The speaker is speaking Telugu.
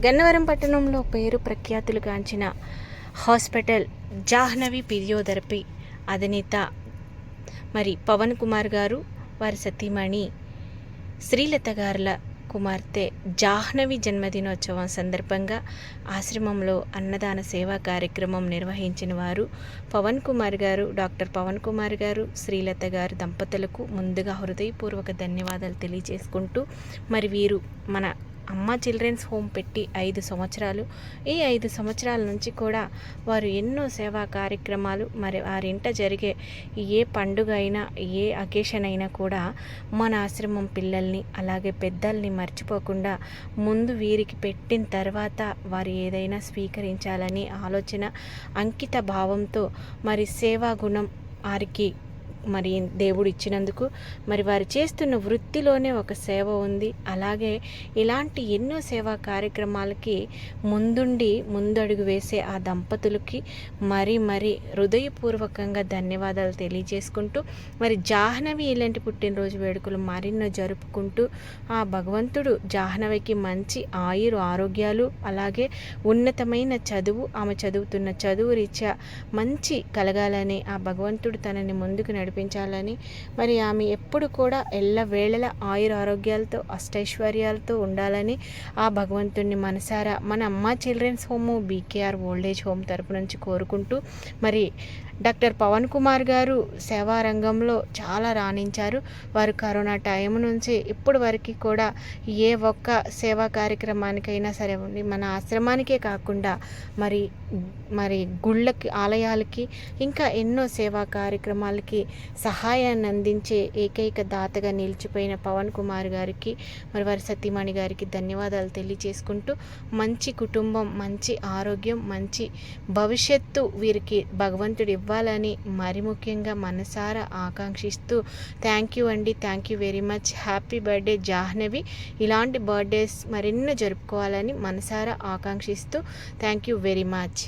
గన్నవరం పట్టణంలో పేరు ప్రఖ్యాతులు గాంచిన హాస్పిటల్ జాహ్నవి ఫిజియోథెరపీ అధినేత మరి పవన్ కుమార్ గారు వారి సతీమణి శ్రీలత గారుల కుమార్తె జాహ్నవి జన్మదినోత్సవం సందర్భంగా ఆశ్రమంలో అన్నదాన సేవా కార్యక్రమం నిర్వహించిన వారు పవన్ కుమార్ గారు డాక్టర్ పవన్ కుమార్ గారు శ్రీలత గారు దంపతులకు ముందుగా హృదయపూర్వక ధన్యవాదాలు తెలియజేసుకుంటూ మరి వీరు మన అమ్మ చిల్డ్రన్స్ హోమ్ పెట్టి ఐదు సంవత్సరాలు. ఈ ఐదు సంవత్సరాల నుంచి కూడా వారు ఎన్నో సేవా కార్యక్రమాలు మరి వారింట జరిగే ఏ పండుగ అయినా ఏ అకేషన్ అయినా కూడా మన ఆశ్రమం పిల్లల్ని అలాగే పెద్దల్ని మర్చిపోకుండా ముందు వీరికి పెట్టిన తర్వాత వారు ఏదైనా స్వీకరించాలని ఆలోచన అంకిత భావంతో మరి సేవా గుణం వారికి మరి దేవుడు ఇచ్చినందుకు మరి వారు చేస్తున్న వృత్తిలోనే ఒక సేవ ఉంది. అలాగే ఇలాంటి ఎన్నో సేవా కార్యక్రమాలకి ముందుండి ముందడుగు వేసే ఆ దంపతులకి మరి మరి హృదయపూర్వకంగా ధన్యవాదాలు తెలియజేసుకుంటూ మరి జాహ్నవి ఇలాంటి పుట్టినరోజు వేడుకలు మరిన్నో జరుపుకుంటూ ఆ భగవంతుడు జాహ్నవికి మంచి ఆయురు ఆరోగ్యాలు అలాగే ఉన్నతమైన చదువు ఆమె చదువుతున్న చదువు రీత్యా మంచి కలగాలని ఆ భగవంతుడు తనని ముందుకు నడిపించాలని మరి ఆమె ఎప్పుడు కూడా ఎల్ల వేళల ఆయుర ఆరోగ్యాలతో అష్టైశ్వర్యాలతో ఉండాలని ఆ భగవంతుణ్ణి మనసారా మన అమ్మ children's home BKR old age home తరపు నుంచి కోరుకుంటూ మరి డాక్టర్ పవన్ కుమార్ గారు సేవా రంగంలో చాలా రాణించారు. వారు కరోనా టైం నుంచి ఇప్పటి వరకు కూడా ఏ ఒక్క సేవా కార్యక్రమానికైనా సరే ఉంది మన ఆశ్రమానికే కాకుండా మరి మరి గుళ్ళకి ఆలయాలకి ఇంకా ఎన్నో సేవా కార్యక్రమాలకి సహాయాన్ని అందించే ఏకైక దాతగా నిలిచిపోయిన పవన్ కుమార్ గారికి మరి వారి సతీమణి గారికి ధన్యవాదాలు తెలియజేసుకుంటూ మంచి కుటుంబం మంచి ఆరోగ్యం మంచి భవిష్యత్తు వీరికి భగవంతుడు ఇవ్వాలని మరి ముఖ్యంగా మనసారా ఆకాంక్షిస్తూ థ్యాంక్ యూ అండి thank you very much happy birthday Jahnavi. ఇలాంటి బర్త్డేస్ మరెన్నో జరుపుకోవాలని మనసారా ఆకాంక్షిస్తూ థ్యాంక్ యూ వెరీ మచ్